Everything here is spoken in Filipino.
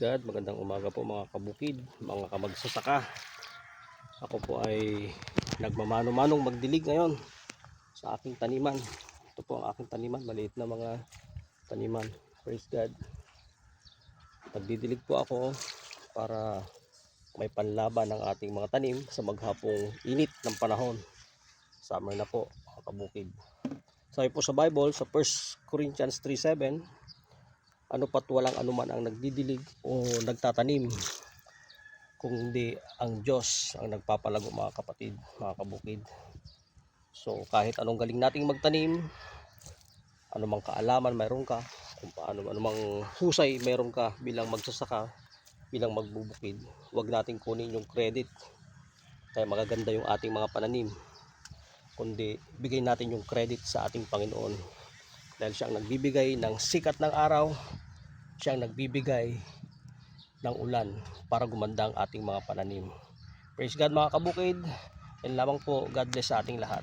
God, magandang umaga po mga kabukid, mga kamagsasaka. Ako po ay nagmamano-manong magdilig ngayon sa aking taniman. Ito po ang aking taniman, maliit na mga taniman. Praise God. Nagdidilig po ako para may panlaban ng ating mga tanim sa maghapong init ng panahon. Summer na po, mga kabukid. Sabi po sa Bible, sa 1 Corinthians 3.7, ano pat walang anuman ang nagdidilig o nagtatanim kung hindi ang Diyos ang nagpapalago mga kapatid, mga kabukid. So kahit anong galing nating magtanim, anumang kaalaman mayroon ka, kung paano anumang husay mayroon ka bilang magsasaka, bilang magbubukid, huwag nating kunin yung credit. Kaya magaganda yung ating mga pananim. Kundi bigay natin yung credit sa ating Panginoon dahil siya ang nagbibigay ng sikat ng araw siya nagbibigay ng ulan para gumanda ang ating mga pananim. Praise God mga kabukid. Yan lamang po. God bless sa ating lahat